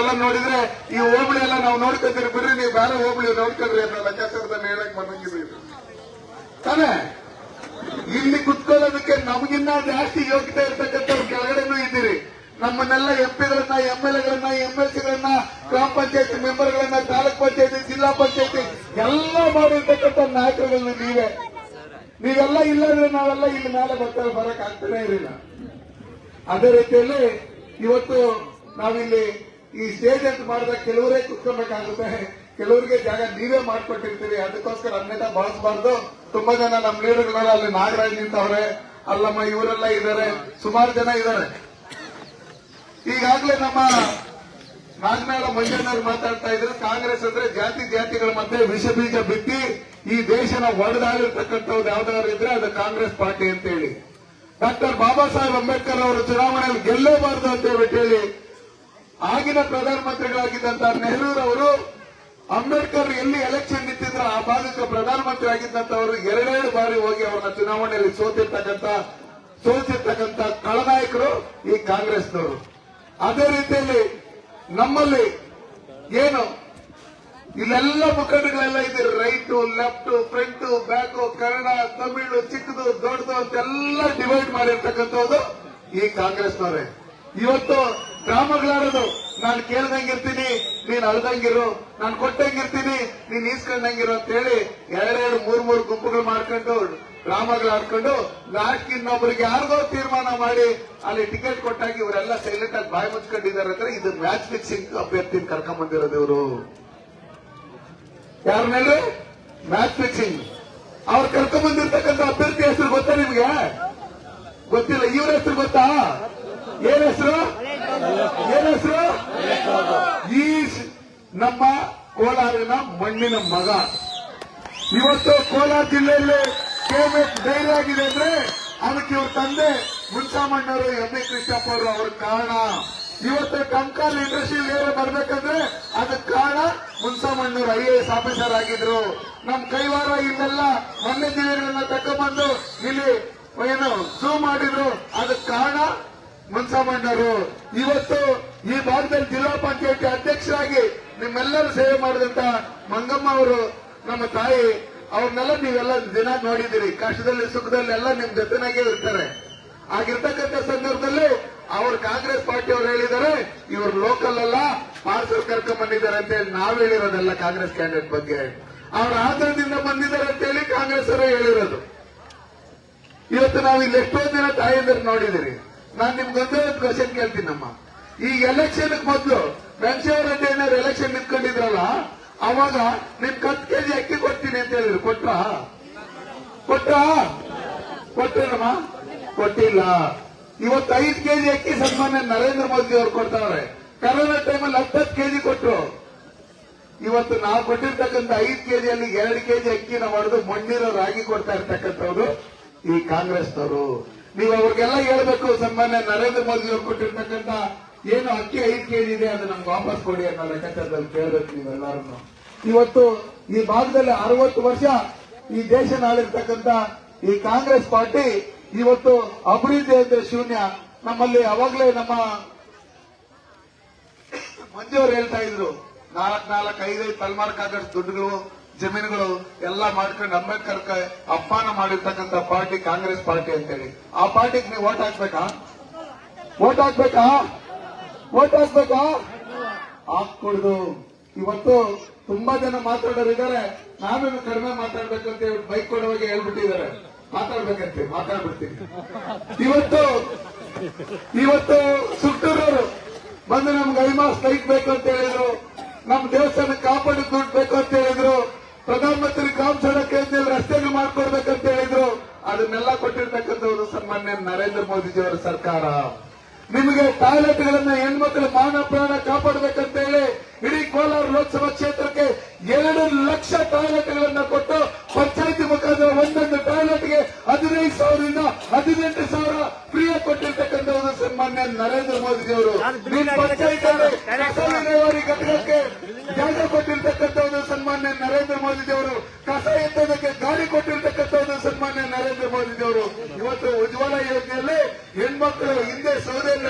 ಎಲ್ಲ ನೋಡಿದ್ರೆ ಈ ಹೋಬಳಿ ಎಲ್ಲ ನಾವು ನೋಡ್ಕೊತೀರಿ. ಬಿಡ್ರಿ, ನೀವು ಬೇರೆ ಹೋಬಳಿ ನೋಡ್ಕೊಳ್ರಿ ಅಂತ ಲೆಕ್ಕಾಚಾರದಲ್ಲಿ ಹೇಳಕ್ ಬಂದಂಗಿದ್ದೀವಿ ತಾನೇ? ಇಲ್ಲಿ ಕುತ್ಕೊಳ್ಳೋದಕ್ಕೆ ನಮಗಿನ್ನ ಜಾಸ್ತಿ ಯೋಗ್ಯತೆ ಇರ್ತಕ್ಕಂಥವ್ರು ಕೆಳಗಡೆನೂ ಇದ್ದೀರಿ. ನಮ್ಮನ್ನೆಲ್ಲ ಎಂಪಿಗಳನ್ನ ಎಂ ಎಲ್ ಎಗಳನ್ನ, ಎಂ ಎಲ್ ಸಿಗಳನ್ನ, ಗ್ರಾಮ ಪಂಚಾಯತಿ ಮೆಂಬರ್ಗಳನ್ನ, ತಾಲೂಕ್ ಪಂಚಾಯತಿ, ಜಿಲ್ಲಾ ಪಂಚಾಯತಿ ಎಲ್ಲ ಮಾಡಿರ್ತಕ್ಕಂಥ ನಾಯಕರುಗಳನ್ನ ನೀವೇ. ನೀವೆಲ್ಲ ಇಲ್ಲದ್ರೆ ನಾವೆಲ್ಲ ಇಲ್ಲಿ ಮೇಲೆ ಬರ್ತಾ ಬರಕ್ ಆಗ್ತಾನೆ ಇರಲಿಲ್ಲ. ಅದೇ ರೀತಿಯಲ್ಲಿ ಇವತ್ತು ನಾವಿಲ್ಲಿ ಈ ಸ್ಟೇಜ್ ಅಂತ ಮಾಡಿದಾಗ ಕೆಲವರೇ ಕುತ್ಕೊಬೇಕಾಗುತ್ತೆ ಕೆಲವರಿಗೆ ಜಾಗ ನೀವೇ ಮಾಡ್ಕೊಟ್ಟಿರ್ತೀರಿ. ಅದಕ್ಕೋಸ್ಕರ ಅನ್ಯತಾ ಬಳಸಬಾರ್ದು ತುಂಬಾ ಜನ ನಮ್ಮ ಲೀಡರ್ಗಳೆಲ್ಲ ಅಲ್ಲಿ ನಾಗರಾಜ್ ನಿಂತವ್ರೆ, ಅಲ್ಲಮ್ಮ ಇವರೆಲ್ಲ ಇದ್ದಾರೆ. ಸುಮಾರು ಜನ ಇದ್ದಾರೆ. ಈಗಾಗಲೇ ನಮ್ಮ ನಾಗನಾಳ ಮಂಜಣ್ಣವ್ರು ಮಾತಾಡ್ತಾ ಇದ್ರು. ಕಾಂಗ್ರೆಸ್ ಅಂದ್ರೆ ಜಾತಿ ಜಾತಿಗಳ ಮಧ್ಯೆ ವಿಷ ಬೀಜ ಬಿತ್ತಿ ಈ ದೇಶನ ಒಡೆದಾಗಿರ್ತಕ್ಕಂಥವ್ರು ಯಾವ್ದಾದ್ರು ಇದ್ರೆ ಅದು ಕಾಂಗ್ರೆಸ್ ಪಾರ್ಟಿ ಅಂತ ಹೇಳಿ ಡಾಕ್ಟರ್ ಬಾಬಾ ಸಾಹೇಬ್ ಅಂಬೇಡ್ಕರ್ ಅವರು ಚುನಾವಣೆಯಲ್ಲಿ ಗೆಲ್ಲಬಾರದು ಅಂತ ಹೇಳಿ ಆಗಿನ ಪ್ರಧಾನಮಂತ್ರಿಗಳಾಗಿದ್ದಂತ ನೆಹರೂರವರು ಅಂಬೇಡ್ಕರ್ ಎಲ್ಲಿ ಎಲೆಕ್ಷನ್ ನಿಂತಿದ್ರ ಆ ಭಾಗಕ್ಕೆ ಪ್ರಧಾನಮಂತ್ರಿ ಆಗಿದ್ದಂತವರು ಎರಡೆರಡು ಬಾರಿ ಹೋಗಿ ಅವರನ್ನ ಚುನಾವಣೆಯಲ್ಲಿ ಸೋತಿರ್ತಕ್ಕಂಥ ಸೋತಿರ್ತಕ್ಕಂಥ ಕಳನಾಯಕರು ಈ ಕಾಂಗ್ರೆಸ್ನವರು. ಅದೇ ರೀತಿಯಲ್ಲಿ ನಮ್ಮಲ್ಲಿ ಏನು, ಇಲ್ಲೆಲ್ಲ ಮುಖಂಡಗಳೆಲ್ಲ ಇದ್ದೀರಿ. Right, left, front, back, Kannada, Tamil, ಚಿಕ್ಕದು, ದೊಡ್ಡದು ಅಂತೆಲ್ಲ ಡಿವೈಡ್ ಮಾಡಿರ್ತಕ್ಕಂಥದ್ದು ಈ ಕಾಂಗ್ರೆಸ್ನವರೇ. ಇವತ್ತು ಗ್ರಾಮಗಳಾಡೋದು ನಾನು ಕೇಳ್ದಂಗಿರ್ತೀನಿ, ನೀನ್ ಅಳ್ದಂಗಿರು, ನಾನು ಕೊಟ್ಟಂಗಿರ್ತೀನಿ, ನೀನ್ ಈಸ್ಕೊಂಡಂಗಿರು ಅಂತ ಹೇಳಿ ಎರಡೆರಡು ಮೂರ್ ಮೂರು ಗುಂಪುಗಳು ಮಾಡ್ಕೊಂಡು ಡ್ರಾಮಾಗಳಾಡ್ಕೊಂಡು ಲಾಸ್ಟ್ ಇನ್ನೊಬ್ಬರಿಗೆ ಯಾರಿಗೋ ತೀರ್ಮಾನ ಮಾಡಿ ಅಲ್ಲಿ ಟಿಕೆಟ್ ಕೊಟ್ಟಾಗಿ ಇವರೆಲ್ಲ ಸೈಲೆಂಟ್ ಆಗಿ ಬಾಯಿ ಮುಚ್ಕೊಂಡಿದ್ದಾರೆ ಅಂದ್ರೆ ಇದು ಮ್ಯಾಚ್ ಫಿಕ್ಸಿಂಗ್ ಅಭ್ಯರ್ಥಿನ ಕರ್ಕೊಂಡ್ ಬಂದಿರೋದು ಇವರು. ಯಾರ ಮೇಲೆ? ಮ್ಯಾಚ್ ಫಿಕ್ಸಿಂಗ್ ಅವ್ರು ಕರ್ಕೊಂಡ್ ಬಂದಿರ್ತಕ್ಕಂಥ ಅಭ್ಯರ್ಥಿ ಹೆಸರು ಗೊತ್ತಾ ನಿಮ್ಗೆ? ಗೊತ್ತಿಲ್ಲ, ಇವ್ರ ಹೆಸರು ಗೊತ್ತಾ? ಏನ್ ಹೆಸರು? ಏನ್ ಹೆಸರು? ಈ ನಮ್ಮ ಕೋಲಾರಿನ ಮಣ್ಣಿನ ಮಗ. ಇವತ್ತು ಕೋಲಾರ ಜಿಲ್ಲೆಯಲ್ಲಿ ಕೆಎಂಎಫ್ ಡೈರಿ ಆಗಿದೆ ಅಂದ್ರೆ ಅದಕ್ಕೆ ಇವ್ರ ತಂದೆ ಮುನ್ಸಾಮಣ್ಣವರು ಎಂ. ಎ. ಕೃಷ್ಣಪ್ಪ ಅವರು ಅವ್ರ ಕಾರಣ. ಇವತ್ತು ಕಂಕಾಲ್ ಇಂಡಸ್ಟ್ರಿಯಲ್ ಏರಿಯಾ ಬರ್ಬೇಕಂದ್ರೆ ಅದಕ್ಕೆ ಕಾರಣ ಮುನ್ಸಾಮಣ್ಣವರು ಐ ಎ ಎಸ್ ಆಫೀಸರ್ ಆಗಿದ್ರು. ನಮ್ ಕೈವಾರ ಇಲ್ಲೆಲ್ಲ ಮೊನ್ನೆ ಜಿಲ್ಲೆಗಳನ್ನ ತಕ್ಕಬಂದು ಇಲ್ಲಿ ಏನು ಝೂ ಮಾಡಿದ್ರು. ಅದಕ್ಕೆ ಕಾರಣ ಮುನ್ಸಾಮಣ್ಣವರು ಇವತ್ತು ಈ ಭಾಗದಲ್ಲಿ ಜಿಲ್ಲಾ ಪಂಚಾಯತಿ ಅಧ್ಯಕ್ಷರಾಗಿ ನಿಮ್ಮೆಲ್ಲರೂ ಸೇವೆ ಮಾಡಿದಂತ ಮಂಗಮ್ಮ ಅವರು, ನಮ್ಮ ತಾಯಿ, ಅವ್ರನ್ನೆಲ್ಲ ನೀವೆಲ್ಲ ದಿನ ನೋಡಿದಿರಿ ಕಷ್ಟದಲ್ಲಿ, ಸುಖದಲ್ಲಿ ಎಲ್ಲ ನಿಮ್ ಜೊತೆನಾಗೆ ಇರ್ತಾರೆ. ಆಗಿರ್ತಕ್ಕಂಥ ಸಂದರ್ಭದಲ್ಲಿ ಅವ್ರು ಕಾಂಗ್ರೆಸ್ ಪಾರ್ಟಿ ಅವ್ರು ಹೇಳಿದ್ದಾರೆ, ಇವರು ಲೋಕಲ್ ಅಲ್ಲ ಪಾರ್ಸಲ್ ಕರ್ಕೊಂಡ್ ಬಂದಿದ್ದಾರೆ ಅಂತ ಹೇಳಿ ನಾವ್ ಹೇಳಿರೋದಲ್ಲ ಕಾಂಗ್ರೆಸ್ ಕ್ಯಾಂಡಿಡೇಟ್ ಬಗ್ಗೆ. ಅವ್ರ ಆಧಾರದಿಂದ ಬಂದಿದ್ದಾರೆ ಅಂತ ಹೇಳಿ ಕಾಂಗ್ರೆಸ್ ಅವರೇ ಹೇಳಿರೋದು. ಇವತ್ತು ನಾವು ಇಲ್ಲಿ ಎಷ್ಟೋ ದಿನ ತಾಯಂದಿರು ನೋಡಿದಿರಿ ನಾನ್ ನಿಮ್ಗೊಂದೇ ಕ್ವಶನ್ ಕೇಳ್ತೀನಮ್ಮ. ಈ ಎಲೆಕ್ಷನ್ ಮೊದಲು ವೆಂಕಟೇಶ್ವರ ಏನಾದ್ರು ಎಲೆಕ್ಷನ್ ನಿಂತ್ಕೊಂಡಿದ್ರಲ್ಲ, ಅವಾಗ ನಿಮ್ ಹತ್ತು ಕೆಜಿ ಅಕ್ಕಿ ಕೊಡ್ತೀನಿ ಅಂತ ಹೇಳಿದ್ರು. ಕೊಟ್ರ? ಕೊಟ್ರ? ಕೊಟ್ಟೇನಮ್ಮ ಕೊಟ್ಟಿಲ್ಲ. ಇವತ್ತು ಐದು ಕೆಜಿ ಅಕ್ಕಿ ಸನ್ಮಾನ್ಯ ನರೇಂದ್ರ ಮೋದಿ ಅವರು ಕೊಡ್ತಾರೆ ಕರೋನಾ ಟೈಮಲ್ಲಿ ಹತ್ತತ್ತು ಕೆಜಿ ಕೊಟ್ರು. ಇವತ್ತು ನಾವು ಕೊಟ್ಟಿರ್ತಕ್ಕಂಥ ಐದು ಕೆಜಿಯಲ್ಲಿ ಎರಡು ಕೆಜಿ ಅಕ್ಕಿನ ಹೊಡೆದು ಮಣ್ಣಿರೋ ರಾಗಿ ಕೊಡ್ತಾ ಇರ್ತಕ್ಕಂಥವ್ರು ಈ ಕಾಂಗ್ರೆಸ್ನವರು. ನೀವು ಅವ್ರಿಗೆಲ್ಲ ಹೇಳ್ಬೇಕು, ಸನ್ಮಾನ್ಯ ನರೇಂದ್ರ ಮೋದಿ ಅವ್ರು ಕೊಟ್ಟಿರ್ತಕ್ಕಂಥ ಏನು ಅಕ್ಕಿ ಐದು ಕೆಜಿ ಇದೆ ಅದು ನಮ್ಗೆ ವಾಪಸ್ ಕೊಡಿ ಅನ್ನೋ ಲೆಕ್ಕಾಚಾರದಲ್ಲಿ ಕೇಳ್ಬೇಕು ನೀವೆಲ್ಲರನ್ನು. ಇವತ್ತು ಈ ಭಾಗದಲ್ಲಿ ಅರವತ್ತು ವರ್ಷ ಈ ದೇಶ ನಾಳಿರ್ತಕ್ಕಂಥ ಈ ಕಾಂಗ್ರೆಸ್ ಪಾರ್ಟಿ ಇವತ್ತು ಅಭಿವೃದ್ಧಿ ಅಂದ್ರೆ ಶೂನ್ಯ. ನಮ್ಮಲ್ಲಿ ಅವಾಗಲೇ ನಮ್ಮ ಮಂಜುವರು ಹೇಳ್ತಾ ಇದ್ರು, ನಾಲ್ಕು ನಾಲ್ಕು ಐದೈದು ತಲೆಮಾರ್ಕ್ ಆಗಷ್ಟು ದುಡ್ಡುಗಳು ಜಮೀನುಗಳು ಎಲ್ಲ ಮಾಡ್ಕೊಂಡು ಅಂಬೇಡ್ಕರ್ ಅಪಮಾನ ಮಾಡಿರ್ತಕ್ಕಂಥ ಪಾರ್ಟಿ ಕಾಂಗ್ರೆಸ್ ಪಾರ್ಟಿ ಅಂತೇಳಿ. ಆ ಪಾರ್ಟಿಗೆ ನೀವು ಓಟ್ ಹಾಕ್ಬೇಕಾ? ಓಟ್ ಹಾಕ್ಬೇಕಾ? ಓಟ್ ಹಾಕ್ಬೇಕಾ? ಹಾಕ್ಕೊಡುದು. ಇವತ್ತು ತುಂಬಾ ಜನ ಮಾತಾಡೋರಿದ್ದಾರೆ ನಾವೇನು ಕಡಿಮೆ ಮಾತಾಡ್ಬೇಕು ಅಂತ ಹೇಳಿ ಬೈಕ್ ಕೊಡುವಾಗ ಹೇಳ್ಬಿಟ್ಟಿದ್ದಾರೆ. ಮಾತಾಡ್ಬೇಕಂತೆ, ಮಾತಾಡ್ಬಿಡ್ತೀನಿ. ಇವತ್ತು ಇವತ್ತು ಸುಟ್ಟೂರವರು ಬಂದು ನಮ್ಗೆ ಐಮಾಸ್ ಲೈಟ್ ಬೇಕು ಅಂತ ಹೇಳಿದ್ರು. ನಮ್ ದೇವಸ್ಥಾನ ಕಾಪಾಡಿ ದುಡ್ಡು ಬೇಕು ಅಂತ ಹೇಳಿದ್ರು. ಪ್ರಧಾನಮಂತ್ರಿ ಸಡಕ್ ಯೋಜನೆಯಲ್ಲಿ ರಸ್ತೆಗೆ ಮಾಡ್ಕೊಡ್ಬೇಕಂತ ಹೇಳಿದ್ರು. ಅದನ್ನೆಲ್ಲ ಕೊಟ್ಟಿರ್ತಕ್ಕಂಥವ್ರು ಸನ್ಮಾನ್ಯ ನರೇಂದ್ರ ಮೋದಿಜಿಯವರ ಸರ್ಕಾರ. ನಿಮಗೆ ಟಾಯ್ಲೆಟ್ಗಳನ್ನ ಹೆಣ್ಮಕ್ಳ ಮಾನ ಪ್ರಾಣ ಕಾಪಾಡಬೇಕಂತ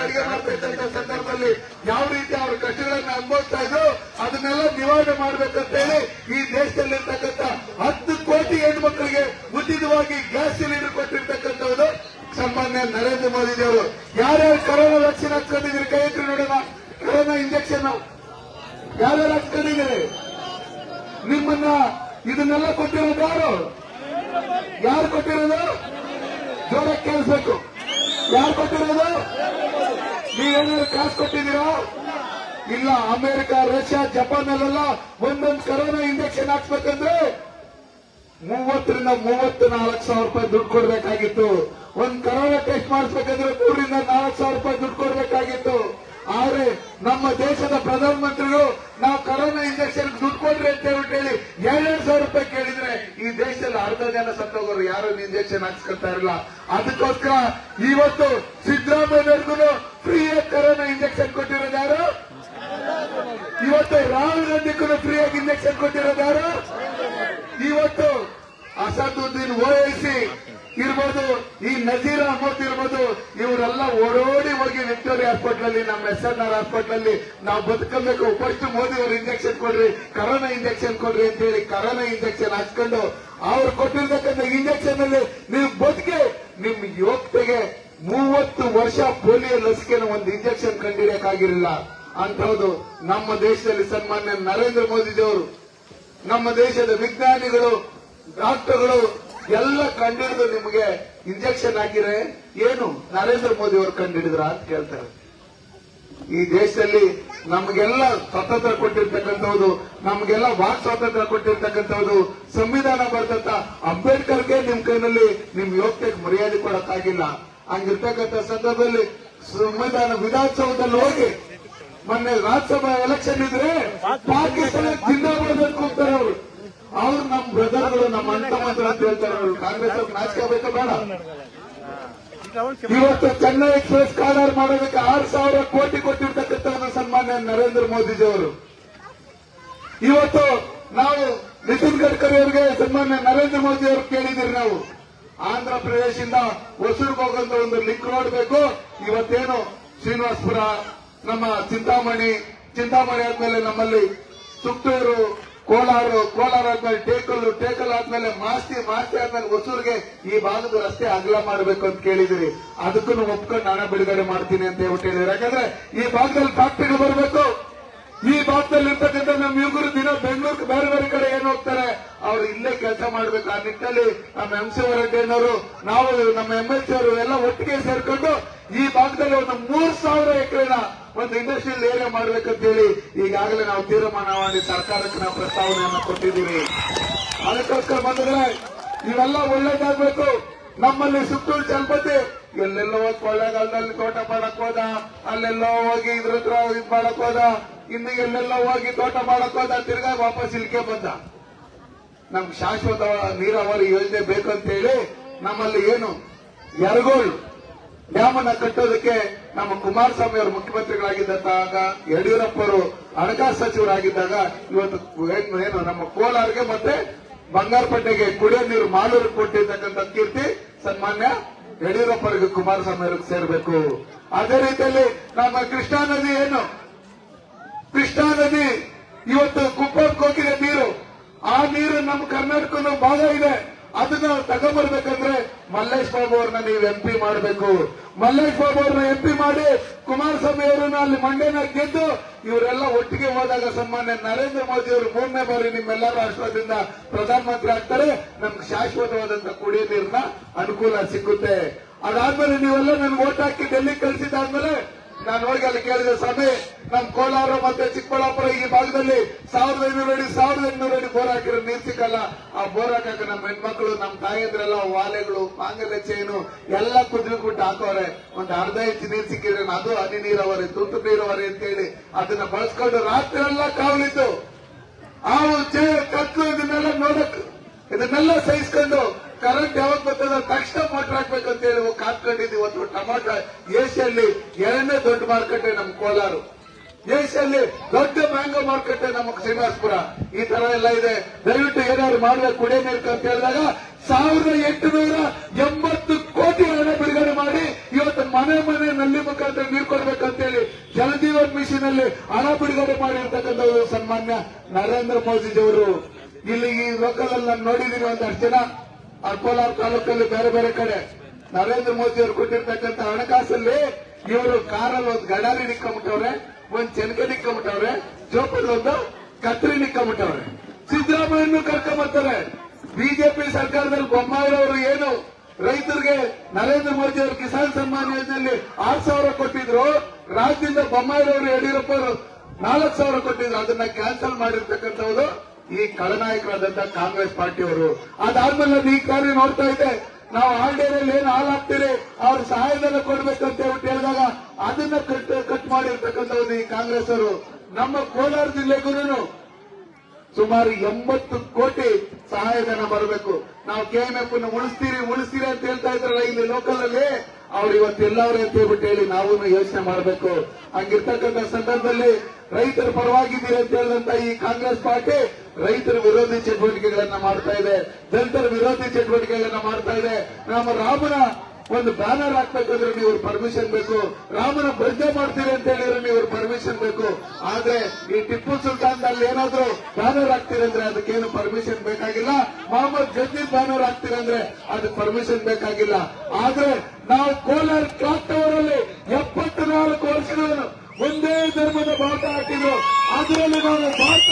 ಅಡಿಗೆ ಮಾಡ್ತಾ ಸಂದರ್ಭದಲ್ಲಿ ಯಾವ ರೀತಿ ಅವ್ರ ಕಷ್ಟಗಳ ಕಷ್ಟಗಳನ್ನ ಅನುಭವಿಸ್ತಾ ಇದ್ರು ಅದನ್ನೆಲ್ಲ ನಿವಾರಣೆ ಮಾಡ್ಬೇಕಂತ ಹೇಳಿ ಈ ದೇಶದಲ್ಲಿರ್ತಕ್ಕಂಥ ಹತ್ತು ಕೋಟಿ ಹೆಣ್ಮಕ್ಳಿಗೆ ಉಚಿತವಾಗಿ ಗ್ಯಾಸ್ ಸಿಲಿಂಡರ್ ಕೊಟ್ಟಿರ್ತಕ್ಕಂಥವ್ರು ಸನ್ಮಾನ್ಯ ನರೇಂದ್ರ ಮೋದಿ ಅವರು. ಯಾರ್ಯಾರು ಕರೋನಾ ವ್ಯಾಕ್ಸಿನ್ ಹಾಕೊಂಡಿದ್ದೀರಿ ಕೈ ಎತ್ತಿ ನೋಡೋಣ. Corona injection. ಯಾರ್ಯಾರು ಹಾಕ್ಕೊಂಡಿದ್ದೀರಿ ನಿಮ್ಮನ್ನ ಇದನ್ನೆಲ್ಲ ಕೊಟ್ಟಿರೋದು ಯಾರು? ಯಾರು ಕೊಟ್ಟಿರೋದು? ಜೋರಕ್ಕೆ ಕೇಳಿಸ್ಬೇಕು. ಯಾರು ಕೊಟ್ಟಿರೋದು? ನೀವೇನಾದ್ರು ಕಾಸು ಕೊಟ್ಟಿದ್ದೀರಾ? ಇಲ್ಲ, ಅಮೆರಿಕ, ರಷ್ಯಾ ಜಪಾನ್ ಅಲ್ಲೆಲ್ಲ ಒಂದೊಂದು ಕರೋನಾ ಇಂಜೆಕ್ಷನ್ ಹಾಕ್ಸ್ಬೇಕಂದ್ರೆ ಮೂವತ್ತರಿಂದ ಮೂವತ್ತು ನಾಲ್ಕು ಸಾವಿರ ರೂಪಾಯಿ ದುಡ್ಡು ಕೊಡ್ಬೇಕಾಗಿತ್ತು. ಒಂದ್ ಕರೋನಾ ಟೆಸ್ಟ್ ಮಾಡಿಸ್ಬೇಕಂದ್ರೆ ಮೂರರಿಂದ ನಾಲ್ಕು ಸಾವಿರ ರೂಪಾಯಿ ದುಡ್ಡು ಕೊಡ್ಬೇಕಾಗಿತ್ತು. ಆದ್ರೆ ನಮ್ಮ ದೇಶದ ಪ್ರಧಾನಮಂತ್ರಿಗಳು, ನಾವು ಕರೋನಾ ಇಂಜೆಕ್ಷನ್ ದುಡ್ಡು ಕೊಡ್ರಿ ಅಂತ ಹೇಳಿ ಎರಡೆರಡು ಸಾವಿರ ರೂಪಾಯಿ ಕೇಳಿದ್ರೆ ಈ ದೇಶದಲ್ಲಿ ಅರ್ಧ ಜನ ಸತ್ತೋಗೋರು ಯಾರು ಇಂಜೆಕ್ಷನ್ ಹಾಕ್ಸ್ಕೊತಾ ಇರಲ್ಲ. ಅದಕ್ಕೋಸ್ಕರ ಇವತ್ತು ಸಿದ್ದರಾಮಯ್ಯವ್ರಿಗೂ ಆಗಿ ಕರೋನಾ ಇಂಜೆಕ್ಷನ್ ಕೊಟ್ಟಿರೋದು ಯಾರು? ಇವತ್ತು ರಾಹುಲ್ ಗಾಂಧಿಗೂ ಆಗಿ ಇಂಜೆಕ್ಷನ್ ಕೊಟ್ಟಿರೋದು ಇವತ್ತು ಅಸಾದುದ್ದೀನ್ ಓವೈಸಿ ಇರ್ಬೋದು, ಈ ನಜೀರ್ ಅಹಮದ್ ಇರ್ಬೋದು, ಇವರೆಲ್ಲ ಓಡೋಡಿ ಹೋಗಿ ವಿಕ್ಟೋರಿಯಾ ಹಾಸ್ಪಿಟಲ್ ಅಲ್ಲಿ ನಮ್ಮ ಎಸ್ ಎನ್ ಆರ್ ಹಾಸ್ಪಿಟಲ್ ಅಲ್ಲಿ ನಾವು ಬದುಕಬೇಕು. ಫಸ್ಟ್ ಮೋದಿ ಅವರು ಇಂಜೆಕ್ಷನ್ ಕೊಡ್ರಿ, ಕರೋನಾ ಇಂಜೆಕ್ಷನ್ ಕೊಡ್ರಿ ಅಂತ ಹೇಳಿ ಕರೋನಾ ಇಂಜೆಕ್ಷನ್ ಹಾಕ್ಕೊಂಡು ಅವ್ರು ಕೊಟ್ಟಿರ್ತಕ್ಕಂಥ ಇಂಜೆಕ್ಷನ್ ಅಲ್ಲಿ ನೀವು ಬದುಕಿ ನಿಮ್ ಯೋಗ್ಯತೆಗೆ ಮೂವತ್ತು ವರ್ಷ ಪೋಲಿಯೋ ಲಸಿಕೆನ ಒಂದು ಇಂಜೆಕ್ಷನ್ ಕಂಡಿಡಿಯಕ್ಕಾಗಿರಲಿಲ್ಲ ಅಂತಹದ್ದು ನಮ್ಮ ದೇಶದಲ್ಲಿ ಸನ್ಮಾನ್ಯ ನರೇಂದ್ರ ಮೋದಿಜಿಯವರು, ನಮ್ಮ ದೇಶದ ವಿಜ್ಞಾನಿಗಳು, ಡಾಕ್ಟರ್ಗಳು ಎಲ್ಲ ಕಂಡಿಡಿದು ನಿಮಗೆ ಇಂಜೆಕ್ಷನ್ ಹಾಕಿದ್ರೆ ಏನು ನರೇಂದ್ರ ಮೋದಿ ಅವರು ಕಂಡಿಡಿದ್ರ ಅಂತ ಕೇಳ್ತಾರೆ. ಈ ದೇಶದಲ್ಲಿ ನಮಗೆಲ್ಲ ಸ್ವಾತಂತ್ರ್ಯ ಕೊಟ್ಟಿರ್ತಕ್ಕಂಥವ್ರು ನಮಗೆಲ್ಲ ವಾಕ್ ಸ್ವಾತಂತ್ರ್ಯ ಕೊಟ್ಟಿರ್ತಕ್ಕಂಥವ್ರು ಸಂವಿಧಾನ ಬರೆದಂತ ಅಂಬೇಡ್ಕರ್ಗೆ ನಿಮ್ ಕೈನಲ್ಲಿ ನಿಮ್ ಯೋಗ್ಯಕ್ಕೆ ಮರ್ಯಾದೆ ಕೊಡಕ್ಕಾಗಿಲ್ಲ. ಹಂಗಿರ್ತಕ್ಕಂಥ ಸಂದರ್ಭದಲ್ಲಿ ಸಂವಿಧಾನ ವಿಧಾನಸೌಧದಲ್ಲಿ ಹೋಗಿ ಮೊನ್ನೆ ರಾಜ್ಯಸಭಾ ಎಲೆಕ್ಷನ್ ಇದ್ರೆ ಪಾಕಿಸ್ತಾನ ಜಿಂದಾಬಾದ್ ಅಂತ ಕೂಗ್ತಾರೆ ಅವರು. ಅವ್ರು ನಮ್ಮ ಬ್ರದರ್ಗಳು ನಮ್ಮ ಅಣ್ಣ ಅಂತ ಹೇಳ್ತಾರೆ ಅವರು ಕಾಂಗ್ರೆಸ್ ಅವ್ರು ನಾಚಿಕೆ ಬೇಕಾ ಬೇಡ. ಇವತ್ತು ಚೆನ್ನೈ ಎಕ್ಸ್ಪ್ರೆಸ್ ಕಾಲರ್ ಮಾಡೋದಕ್ಕೆ ಆರು ಸಾವಿರ ಕೋಟಿ ಕೊಟ್ಟಿರ್ತಕ್ಕಂಥ ಸನ್ಮಾನ್ಯ ನರೇಂದ್ರ ಮೋದಿಜಿ ಅವರು. ಇವತ್ತು ನಾವು ನಿತಿನ್ ಗಡ್ಕರಿ ಅವರಿಗೆ ಸನ್ಮಾನ್ಯ ನರೇಂದ್ರ ಮೋದಿ ಅವರು ಕೇಳಿದಿರಿ ನಾವು. ಆಂಧ್ರ ಪ್ರದೇಶದಿಂದ ಹೊಸೂರ್ಗೆ ಹೋಗಂತ ಒಂದು ಲಿಂಕ್ ರೋಡ್ ಬೇಕು ಇವತ್ತೇನು ಶ್ರೀನಿವಾಸಪುರ, ನಮ್ಮ ಚಿಂತಾಮಣಿ ಚಿಂತಾಮಣಿ ಆದ್ಮೇಲೆ ನಮ್ಮಲ್ಲಿ ಸುತ್ತೂರು ಕೋಲಾರ ಕೋಲಾರ ಆದ್ಮೇಲೆ ಟೇಕಲ್ಲು, ಟೇಕಲ್ ಆದ್ಮೇಲೆ ಮಾಸ್ತಿ ಮಾಸ್ತಿ ಆದ್ಮೇಲೆ ಹೊಸೂರಿಗೆ ಈ ಭಾಗದ ರಸ್ತೆ ಅಗಲ ಮಾಡಬೇಕು ಅಂತ ಕೇಳಿದಿರಿ. ಅದಕ್ಕೂ ಒಪ್ಕೊಂಡು ಹಣ ಬಿಡುಗಡೆ ಮಾಡ್ತೀನಿ ಅಂತ ಹೇಳ್ಬಿಟ್ಟು ಹೇಳಿದ್ರು. ಯಾಕಂದ್ರೆ ಈ ಭಾಗದಲ್ಲಿ ಫ್ಯಾಕ್ಟ್ರಿಗೆ ಬರಬೇಕು. ಈ ಭಾಗದಲ್ಲಿ ಇರ್ತಕ್ಕಂಥ ನಮ್ಮ ಯುಗರು ದಿನ ಬೆಂಗಳೂರು ಬೇರೆ ಬೇರೆ ಕಡೆ ಏನ್ ಹೋಗ್ತಾರೆ? ಅವ್ರು ಇಲ್ಲೇ ಕೆಲಸ ಮಾಡ್ಬೇಕು. ಆ ನಿಟ್ಟಿನಲ್ಲಿ ನಮ್ಮ ಎಂ ಸಿ ನಾವು ನಮ್ಮ ಎಂ ಎಲ್ ಸಿ ಅವರು ಎಲ್ಲ ಒಟ್ಟಿಗೆ ಸೇರ್ಕೊಂಡು ಈ ಭಾಗದಲ್ಲಿ ಒಂದು ಮೂರ್ ಸಾವಿರ ಎಕರೆನ ಒಂದು ಇಂಡಸ್ಟ್ರಿಯಲ್ ಏರಿಯಾ ಮಾಡ್ಬೇಕಂತ ಹೇಳಿ ಈಗಾಗಲೇ ನಾವು ತೀರ್ಮಾನ ಮಾಡಿ ಸರ್ಕಾರಕ್ಕೆ ನಾವು ಪ್ರಸ್ತಾವನೆಯನ್ನು ಕೊಟ್ಟಿದ್ದೀವಿ. ಅದಕ್ಕೋಸ್ಕರ ಬಂದ್ರೆ ಇವೆಲ್ಲ ಒಳ್ಳೇದಾಗ್ಬೇಕು. ನಮ್ಮಲ್ಲಿ ಸುತ್ತೂರು ಚಲಪತಿ ಎಲ್ಲೆಲ್ಲೋ ಹೋಗಿ ಕೊಳ್ಳೇಗಾಲದಲ್ಲಿ ತೋಟ ಮಾಡಕ್ ಹೋದ, ಅಲ್ಲೆಲ್ಲೋ ಹೋಗಿ ಇದ್ರ ಹತ್ರ ಇದ್ ಮಾಡಕ್ ಹೋದ, ಇನ್ನು ಎಲ್ಲೆಲ್ಲೋ ಹೋಗಿ ತೋಟ ಮಾಡಕ್ ಹೋದ, ತಿರ್ಗಾ ವಾಪಸ್ ಇಲ್ಕೆ ಬಂದ. ನಮ್ಗೆ ಶಾಶ್ವತ ನೀರಾವರಿ ಯೋಜನೆ ಬೇಕು ಅಂತ ಹೇಳಿ ನಮ್ಮಲ್ಲಿ ಏನು ಯರಗೋಳ್ ಡ್ಯಾಮ್ ಕಟ್ಟೋದಕ್ಕೆ ನಮ್ಮ ಕುಮಾರಸ್ವಾಮಿ ಅವರು ಮುಖ್ಯಮಂತ್ರಿಗಳಾಗಿದ್ದಾಗ ಯಡಿಯೂರಪ್ಪ ಅವರು ಹಣಕಾಸು ಸಚಿವರಾಗಿದ್ದಾಗ ಇವತ್ತು ಏನು ನಮ್ಮ ಕೋಲಾರ್ಗೆ ಮತ್ತೆ ಬಂಗಾರಪೇಟೆಗೆ ಕುಡಿಯೋ ನೀರು ಮಾಲೂರು ಕೊಟ್ಟಿರ್ತಕ್ಕಂಥ ಕೀರ್ತಿ ಸನ್ಮಾನ್ಯ ಯಡಿಯೂರಪ್ಪರಿಗೆ ಕುಮಾರಸ್ವಾಮಿ ಅವ್ರಿಗೆ ಸೇರ್ಬೇಕು. ಅದೇ ರೀತಿಯಲ್ಲಿ ನಮ್ಮ ಕೃಷ್ಣಾ ನದಿ ಏನು? ಕೃಷ್ಣಾ ನದಿ ಇವತ್ತು ಕುಪ್ಪಕ್ಕೆ ಹೋಗಿದೆ ನೀರು. ಆ ನೀರು ನಮ್ಮ ಕರ್ನಾಟಕದ ಭಾಗ ಇದೆ. ಅದನ್ನ ತಗೊಂಡ್ಬರ್ಬೇಕಂದ್ರೆ ಮಲ್ಲೇಶ್ ಬಾಬು ಅವ್ರನ್ನ ನೀವು ಎಂಪಿ ಮಾಡಬೇಕು. ಮಲ್ಲೇಶ್ ಬಾಬು ಅವ್ರನ್ನ ಎಂಪಿ ಮಾಡಿ ಕುಮಾರಸ್ವಾಮಿ ಅವರನ್ನ ಅಲ್ಲಿ ಮಂಡ್ಯನ ಗೆದ್ದು ಇವರೆಲ್ಲ ಒಟ್ಟಿಗೆ ಹೋದಾಗ ಸನ್ಮಾನ್ಯ ನರೇಂದ್ರ ಮೋದಿ ಅವರು ಮೂರನೇ ಬಾರಿ ನಿಮ್ಮೆಲ್ಲರ ರಾಷ್ಟ್ರದಿಂದ ಪ್ರಧಾನಮಂತ್ರಿ ಆಗ್ತಾರೆ. ನಮ್ಗೆ ಶಾಶ್ವತವಾದಂತ ಕುಡಿಯ ನೀರಿನ ಅನುಕೂಲ ಸಿಕ್ಕುತ್ತೆ. ಅದಾದ್ಮೇಲೆ ನೀವೆಲ್ಲ ನನ್ಗೆ ಓಟ್ ಹಾಕಿ ಡೆಲ್ಲಿ ಕಳಿಸಿದಾದ್ಮೇಲೆ ನಾನು ನೋಡಿ ಅಲ್ಲಿ ಕೇಳಿದೆ, ಸ್ವಾಮಿ, ನಮ್ ಕೋಲಾರ ಮತ್ತೆ ಚಿಕ್ಕಬಳ್ಳಾಪುರ ಈ ಭಾಗದಲ್ಲಿ ಸಾವಿರದ ಐನೂರು ಅಡಿ, ಸಾವಿರದ ಎಂಟುನೂರು ಅಡಿ ಬೋರ್ ಹಾಕಿರೋ ನೀರ್ ಸಿಕ್ಕಲ್ಲ. ಆ ಬೋರ್ ನಮ್ಮ ಹೆಣ್ಮಕ್ಳು ನಮ್ಮ ತಾಯಂದ್ರೆಲ್ಲ ವಾಲೆಗಳು, ಮಾಂಗಲ್ಯ ಚೈನು ಎಲ್ಲ ಕುದ್ಬಿಟ್ಟು ಹಾಕೋರೆ. ಒಂದ್ ಅರ್ಧ ಇಂಚು ನೀರ್ ಸಿಕ್ಕಿದ್ರೆ ಅದು ಹನಿ ನೀರಾವರಿ ತುಂತು ನೀರಾವರಿ ಅಂತ ಹೇಳಿ ಅದನ್ನ ಬಳಸ್ಕೊಂಡು ರಾತ್ರಿ ಎಲ್ಲ ಕಾವಲಿದ್ದು. ಹಾವು ಚೇ ಕತ್ತು ಇದನ್ನೆಲ್ಲ ನೋಡಕ್, ಇದನ್ನೆಲ್ಲ ಸಹಿಸ್ಕೊಂಡು ಕರೆಂಟ್ ಯಾವಾಗ ಬರ್ತದ ತಕ್ಷಣ ಮೋಟರ್ ಹಾಕ್ಬೇಕು ಅಂತ ಹೇಳಿ ಕಾತ್ಕೊಂಡಿದ್ವಿ ಇವತ್ತು ಟೊಮಾಟೊ ಏಷ್ಯಲ್ಲಿ ಎರಡನೇ ದೊಡ್ಡ ಮಾರುಕಟ್ಟೆ ನಮ್ಮ ಕೋಲಾರು. ಏಷ್ಯಲ್ಲಿ ದೊಡ್ಡ ಮ್ಯಾಂಗೋ ಮಾರ್ಕೆಟ್ ನಮ್ಮ ಶ್ರೀನಿವಾಸಪುರ. ಈ ತರ ಎಲ್ಲ ಇದೆ. ದಯವಿಟ್ಟು ಏನಾದ್ರು ಮಾಡ್ಬೇಕು ಕುಡಿಯೋ ನೀರು ಅಂತ ಹೇಳಿದಾಗ ಸಾವಿರದ ಎಂಟುನೂರ ಎಂಬತ್ತು ಕೋಟಿ ಹಣ ಬಿಡುಗಡೆ ಮಾಡಿ, ಇವತ್ತು ಮನೆ ಮನೆ ನಲ್ಲಿ ಮುಖಾಂತರ ನೀರು ಕೊಡ್ಬೇಕಂತೇಳಿ ಜಲಜೀವನ್ ಮಿಷನ್ ಅಲ್ಲಿ ಹಣ ಬಿಡುಗಡೆ ಮಾಡಿರ್ತಕ್ಕಂಥವ್ರು ಸನ್ಮಾನ್ಯ ನರೇಂದ್ರ ಮೋದಿಜಿಯವರು. ಇಲ್ಲಿ ಈ ಲೋಕಲ್ ಅಲ್ಲಿ ನಾನು ಒಂದಷ್ಟು ಜನ. ಆ ಕೋಲಾರ ತಾಲೂಕಲ್ಲಿ ಬೇರೆ ಬೇರೆ ಕಡೆ ನರೇಂದ್ರ ಮೋದಿ ಅವರು ಕೊಟ್ಟಿರ್ತಕ್ಕಂಥ ಹಣಕಾಸಲ್ಲಿ ಇವರು ಕಾರಲ್ಲಿ ಒಂದು ಗಡಾರಿ ನಿಕ್ಕೊಂಬಿಟ್ಟವ್ರೆ, ಒಂದ್ ಚೆನ್ಕೆ ನಿಕ್ಕೊಂಬಿಟ್ಟವ್ರೆ ಜೋಪಲ್ಲಿ ಒಂದು ಕತ್ರಿ ನಿಕ್ಕೊಂಬಿಟ್ಟವ್ರೆ. ಸಿದ್ದರಾಮಯ್ಯನು ಕರ್ಕೊಂಬರ್ತಾರೆ. ಬಿಜೆಪಿ ಸರ್ಕಾರದಲ್ಲಿ ಬೊಮ್ಮಾಯಿರೋರು ಏನು? ರೈತರಿಗೆ ನರೇಂದ್ರ ಮೋದಿ ಅವರು ಕಿಸಾನ್ ಸನ್ಮಾನ್ ಯೋಜನೆಯಲ್ಲಿ ಆರ್ ಸಾವಿರ ಕೊಟ್ಟಿದ್ರು. ರಾಜ್ಯದಿಂದ ಬೊಮ್ಮಾಯಿರವರು ಯಡಿಯೂರಪ್ಪ ಅವರು ನಾಲ್ಕು ಸಾವಿರ ಕೊಟ್ಟಿದ್ರು. ಅದನ್ನ ಕ್ಯಾನ್ಸಲ್ ಮಾಡಿರ್ತಕ್ಕಂಥವ್ರು ಈ ಖಳನಾಯಕರಾದಂತ ಕಾಂಗ್ರೆಸ್ ಪಾರ್ಟಿಯವರು. ಅದಾದ್ಮೇಲೆ ನಾನು ಈ ಕಾರ್ಯ ನೋಡ್ತಾ ಇದ್ದೆ ನಾವು ಆಲ್ಡೇರಲ್ಲಿ ಏನು ಹಾಳಾಗ್ತೀರಿ ಅವ್ರ ಸಹಾಯಧನ ಕೊಡ್ಬೇಕಂತ ಹೇಳ್ಬಿಟ್ಟು ಹೇಳಿದಾಗ ಅದನ್ನ ಕಟ್ ಕಟ್ ಮಾಡಿರ್ತಕ್ಕಂಥವ್ರು ಈ ಕಾಂಗ್ರೆಸ್ ಅವರು ನಮ್ಮ ಕೋಲಾರ ಜಿಲ್ಲೆಗೂ ಸುಮಾರು ಎಂಬತ್ತು ಕೋಟಿ ಸಹಾಯಧನ ಬರಬೇಕು. ನಾವು ಕೆಎಂಎಫ್ ಉಳಿಸ್ತೀರಿ ಉಳಿಸ್ತೀರಿ ಅಂತ ಹೇಳ್ತಾ ಇದ್ರಲ್ಲ ಇಲ್ಲಿ ಲೋಕಲ್ ಅಲ್ಲಿ ಅವ್ರು ಇವತ್ತು ಎಲ್ಲವ್ರೆ ಅಂತ ಹೇಳ್ಬಿಟ್ಟು ಹೇಳಿ ನಾವು ಯೋಚನೆ ಮಾಡಬೇಕು. ಹಂಗಿರ್ತಕ್ಕಂಥ ಸಂದರ್ಭದಲ್ಲಿ ರೈತರ ಪರವಾಗಿದ್ದೀರಿ ಅಂತ ಹೇಳಿದಂತ ಈ ಕಾಂಗ್ರೆಸ್ ಪಾರ್ಟಿ ರೈತರ ವಿರೋಧಿ ಚಟುವಟಿಕೆಗಳನ್ನ ಮಾಡ್ತಾ ಇದೆ. ದಲಿತರ ವಿರೋಧಿ ಚಟುವಟಿಕೆಗಳನ್ನ ಮಾಡ್ತಾ ಇದೆ. ನಮ್ಮ ರಾಮನ ಒಂದು ಬ್ಯಾನರ್ ಹಾಕ್ಬೇಕಂದ್ರೆ ನೀವು ಪರ್ಮಿಷನ್ ಬೇಕು. ರಾಮನ ಭಜನೆ ಮಾಡ್ತೀರಿ ಅಂತ ಹೇಳಿದ್ರೆ ನೀವು ಪರ್ಮಿಷನ್ ಬೇಕು. ಆದ್ರೆ ಈ ಟಿಪ್ಪು ಸುಲ್ತಾನ್ ಅಲ್ಲಿ ಏನಾದ್ರು ಬ್ಯಾನರ್ ಹಾಕ್ತೀರಿ ಅಂದ್ರೆ ಅದಕ್ಕೇನು ಪರ್ಮಿಷನ್ ಬೇಕಾಗಿಲ್ಲ. ಮೊಹಮ್ಮದ್ ಜದ್ದೀದ್ ಬ್ಯಾನರ್ ಹಾಕ್ತೀರಿ ಅಂದ್ರೆ ಅದಕ್ಕೆ ಪರ್ಮಿಷನ್ ಬೇಕಾಗಿಲ್ಲ. ಆದ್ರೆ ನಾವು ಕೋಲಾರ ಕ್ಲಾಕ್ ಟವರ್ ಅಲ್ಲಿ ಎಪ್ಪತ್ನಾಲ್ಕು ವರ್ಷಗಳನ್ನು ಒಂದೇ ಧರ್ಮದ ಬಾಟ ಹಾಕಿದ್ರು. ಅದರಲ್ಲಿ ನಾವು ಭಾರತ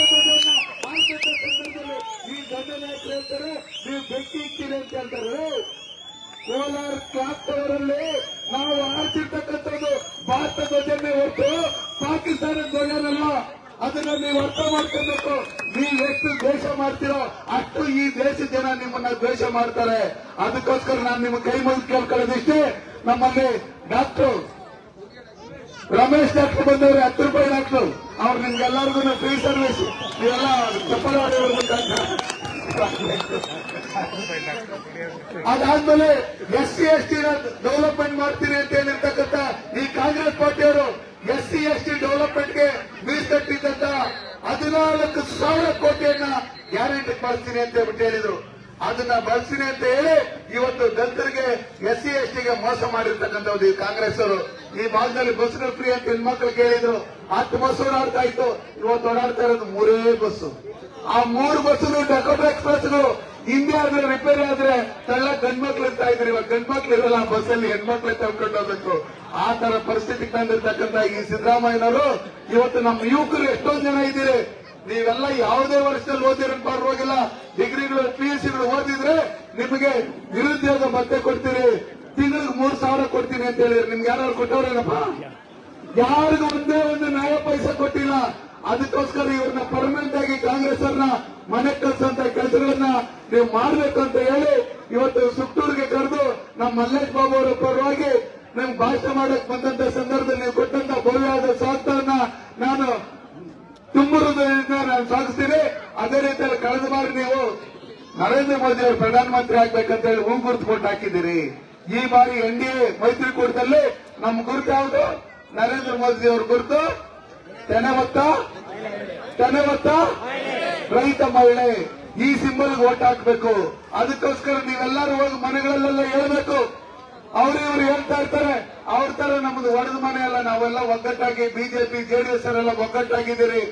ಈ ಧ್ವಜನ ಹೇಳ್ತಾರೆ. ನೀವು ಬೆಂಕಿ ಇಕ್ತೀರಿ ಅಂತ ಹೇಳ್ತಾರೆ. ಕೋಲಾರ ಅವರಲ್ಲಿ ನಾವು ಆರಿಸಿರ್ತಕ್ಕಂಥದ್ದು ಭಾರತ ಧ್ವಜನೆ ಹೊರತು ಪಾಕಿಸ್ತಾನ ಧ್ವಜನಲ್ಲ. ಅದನ್ನ ನೀವು ಅರ್ಥ ಮಾಡ್ಕೋಬೇಕು. ನೀವು ಎಷ್ಟು ದ್ವೇಷ ಮಾಡ್ತೀರೋ ಅಷ್ಟು ಈ ದೇಶದ ಜನ ನಿಮ್ಮನ್ನ ದ್ವೇಷ ಮಾಡ್ತಾರೆ. ಅದಕ್ಕೋಸ್ಕರ ನಾನು ನಿಮ್ಮ ಕೈ ಮುಗಿದು ಕೇಳ್ಕೊಳ್ಳೋದಿಷ್ಟೇ. ನಮ್ಮಲ್ಲಿ ಡಾಕ್ಟರ್ ರಮೇಶ್ ಡಾಕ್ಟರ್ ಬಂದವ್ರೆ ಹತ್ತು ರೂಪಾಯಿ ಡಾಕ್ಟರ್ ಅವ್ರು ನಿಮ್ಗೆಲ್ಲರಿಗೂ ಫ್ರೀ ಸರ್ವಿಸ್ ನೀವೆಲ್ಲ ಚಪ್ಪಲ ಅದಾದ್ಮೇಲೆ S C S T development ಮಾಡ್ತೀನಿ ಅಂತ ಹೇಳಿರ್ತಕ್ಕಂಥ ಈ ಕಾಂಗ್ರೆಸ್ ಪಾರ್ಟಿಯವರು ಎಸ್ ಸಿ ಎಸ್ ಟಿ ಡೆವಲಪ್ಮೆಂಟ್ಗೆ ಮೀಸಲಿಟ್ಟಿದ್ದಂತ ಹದಿನಾಲ್ಕು ಸಾವಿರ ಕೋಟಿಯನ್ನ ಗ್ಯಾರಂಟಿ ಮಾಡ್ತೀನಿ ಅಂತ ಹೇಳ್ಬಿಟ್ಟು ಹೇಳಿದ್ರು. ಅದನ್ನ ಬಳಸಿನಿ ಅಂತ ಹೇಳಿ ಇವತ್ತು ದಲಿತರಿಗೆ ಎಸ್ ಸಿ ಎಸ್ ಟಿಗೆ ಮೋಸ ಮಾಡಿರ್ತಕ್ಕಂಥವ್ರು ಈ ಕಾಂಗ್ರೆಸ್ ಅವರು ಈ ಭಾಗದಲ್ಲಿ ಬಸ್ಗಳು ಫ್ರೀ ಅಂತ ಹೆಣ್ಮಕ್ಳು ಕೇಳಿದ್ರು. ಹತ್ತು ಬಸ್ ಓಡಾಡ್ತಾ ಇತ್ತು. ಇವತ್ತು ಓಡಾಡ್ತಾ ಇರೋದು ಮೂರೇ ಬಸ್ಸು. ಆ ಮೂರು ಬಸ್ಸು ಡಕೋಟಾ ಎಕ್ಸ್ಪ್ರೆಸ್ ಹಿಂದೆ ರಿಪೇರಿ ಆದ್ರೆ ತಳ್ಳ ಗಂಡ್ಮಕ್ಳು ಇರ್ತಾ ಇದ್ರು. ಇವಾಗ ಗಂಡ್ಮಕ್ಳು ಇರಲ್ಲ, ಆ ಬಸ್ಸಲ್ಲಿ ಹೆಣ್ಮಕ್ಳು ತಗೊಂಡು ಹೋಗ್ಬೇಕು. ಆ ತರ ಪರಿಸ್ಥಿತಿ ತಂದಿರ್ತಕ್ಕಂಥ ಈ ಸಿದ್ದರಾಮಯ್ಯನವರು, ಇವತ್ತು ನಮ್ಮ ಯುವಕರು ಎಷ್ಟೊಂದು ಜನ ಇದ್ದೀರಿ? ನೀವೆಲ್ಲ ಯಾವುದೇ ವರ್ಷದಲ್ಲಿ ಓದಿರೋ ಪರವಾಗಿಲ್ಲ. ಡಿಗ್ರಿಗಳು ಪಿ ಎಸ್ ಸಿಗಳು ಓದಿದ್ರೆ ನಿಮಗೆ ನಿರುದ್ಯೋಗ ಮತ್ತೆ ಕೊಡ್ತೀರಿ. ತಿಂಗಳಿಗೆ ಮೂರ್ ಸಾವಿರ ಕೊಡ್ತೀನಿ ಅಂತ ಹೇಳಿದ್ರೆ ನಿಮ್ಗೆ ಯಾರು ಕೊಟ್ಟವ್ರೇನಪ್ಪ? ಯಾರಿಗೂ ಒಂದೇ ಒಂದು ನ್ಯಾಯ ಪೈಸೆ ಕೊಟ್ಟಿಲ್ಲ. ಅದಕ್ಕೋಸ್ಕರ ಇವ್ರನ್ನ ಪರ್ಮನೆಂಟ್ ಆಗಿ ಕಾಂಗ್ರೆಸ್ ಅವ್ರನ್ನ ಮನೆ ಕಳ್ಸಂತ ಕೆಲಸಗಳನ್ನ ನೀವು ಮಾಡ್ಬೇಕು ಅಂತ ಹೇಳಿ ಇವತ್ತು ಸುತ್ತೂರಿಗೆ ಕರೆದು ನಮ್ಮ ಮಲ್ಲೇಶ್ ಬಾಬು ಅವರ ಪರವಾಗಿ ನಮ್ಗೆ ಭಾಷಣ ಮಾಡಕ್ ಬಂದಂತ ಸಂದರ್ಭದಲ್ಲಿ ನೀವು ಕೊಟ್ಟಂತ ಭವ್ಯವಾದ ಸ್ವಾರ್ಥವನ್ನ ನಾನು ತುಂಬುವುದರಿಂದ ನಾನು ಸಾಗಿಸ್ತೀನಿ ಅದೇ ರೀತಿಯಲ್ಲಿ ಕಳೆದ ಬಾರಿ ನೀವು ನರೇಂದ್ರ ಮೋದಿ ಅವರು ಪ್ರಧಾನಮಂತ್ರಿ ಆಗ್ಬೇಕಂತ ಹೇಳಿ ಹೂ ಗುರುತು ಕೊಟ್ಟು ಹಾಕಿದ್ದೀರಿ. ಈ ಬಾರಿ ಎನ್ ಡಿ ಎ ಮೈತ್ರಿಕೂಟದಲ್ಲಿ ನಮ್ಮ ಗುರುತು ಯಾವುದು? ನರೇಂದ್ರ ಮೋದಿ ಅವ್ರ ಗುರುತು? ತೆನೆ ಹೊತ್ತ? ತೆನೆ ಹೊತ್ತ? ರೈತ ಮಹಿಳೆ. ಈ ಸಿಂಬಲ್ಗೆ ಓಟ್ ಹಾಕಬೇಕು. ಅದಕ್ಕೋಸ್ಕರ ನೀವೆಲ್ಲರೂ ಹೋಗಿ ಮನೆಗಳಲ್ಲೆಲ್ಲ ಹೇಳ್ಬೇಕು. ಅವ್ರು ಇವ್ರು ಹೇಳ್ತಾ ಇರ್ತಾರೆ. ಅವ್ರ ತರ ನಮ್ದು ಒಡೆದ ಮನೆ ಅಲ್ಲ, ನಾವೆಲ್ಲ ಒಗ್ಗಟ್ಟಾಗಿ ಬಿಜೆಪಿ, ಜೆಡಿಎಸ್ ಅವರೆಲ್ಲ ಒಗ್ಗಟ್ಟಾಗಿದ್ದೀರಿ.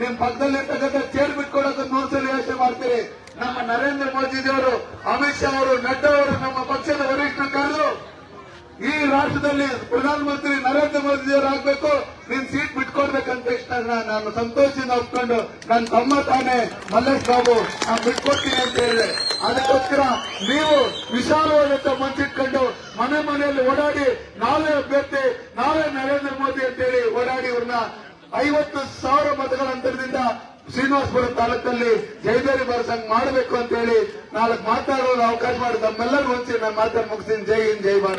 ನಿಮ್ ಪಕ್ಕದಲ್ಲಿ ಇರ್ತಕ್ಕಂಥ ಚೇರ್ ಬಿಟ್ಕೊಡಕ್ಕೆ ನೂರು ಸಲ ಯೋಚನೆ ಮಾಡ್ತೀರಿ. ನಮ್ಮ ನರೇಂದ್ರ ಮೋದಿಜಿಯವರು ಅಮಿತ್ ಶಾ ಅವರು, ನಡ್ಡಾ ಅವರು ನಮ್ಮ ಪಕ್ಷದ ವರಿಷ್ಠ ಕರೆದು ಈ ರಾಷ್ಟ್ರದಲ್ಲಿ ಪ್ರಧಾನಮಂತ್ರಿ ನರೇಂದ್ರ ಮೋದಿ ಅವರು ಆಗ್ಬೇಕು ನೀನ್ ಸೀಟ್ ಬಿಟ್ಕೊಡ್ಬೇಕಂತ ಇಷ್ಟ ನಾನು ಸಂತೋಷದಿಂದ ಒಪ್ಕೊಂಡು ನನ್ನ ತಮ್ಮ ತಾನೇ ಮಲ್ಲೇಶ್ ಬಾಬು ನಾನು ಬಿಟ್ಕೊಡ್ತೀನಿ ಅಂತ ಹೇಳಿದೆ. ಅದಕ್ಕೋಸ್ಕರ ನೀವು ವಿಶಾಲವಾದಂತ ಮನ್ಸಿಟ್ಕೊಂಡು ಮನೆ ಮನೆಯಲ್ಲಿ ಓಡಾಡಿ ನಾವೇ ಅಭ್ಯರ್ಥಿ, ನಾವೇ ನರೇಂದ್ರ ಮೋದಿ ಅಂತೇಳಿ ಓಡಾಡಿ ಇವ್ರನ್ನ ಐವತ್ತು ಸಾವಿರ ಮತಗಳ ಅಂತರದಿಂದ ಶ್ರೀನಿವಾಸಪುರ ತಾಲೂಕಲ್ಲಿ ಜೈದೇರಿ ಬರಸಂಗ್ ಮಾಡಬೇಕು ಅಂತ ಹೇಳಿ ನಾಲ್ಕು ಮಾತಾಡೋದು ಅವಕಾಶ ಮಾಡಿ ತಮ್ಮೆಲ್ಲರೂ ಹೊಂಚಿ ನಾನು ಮಾತಾಡಿ ಮುಗಿಸ್ತೀನಿ. ಜೈ ಹಿಂದ್, ಜೈ ಭಾರತ್.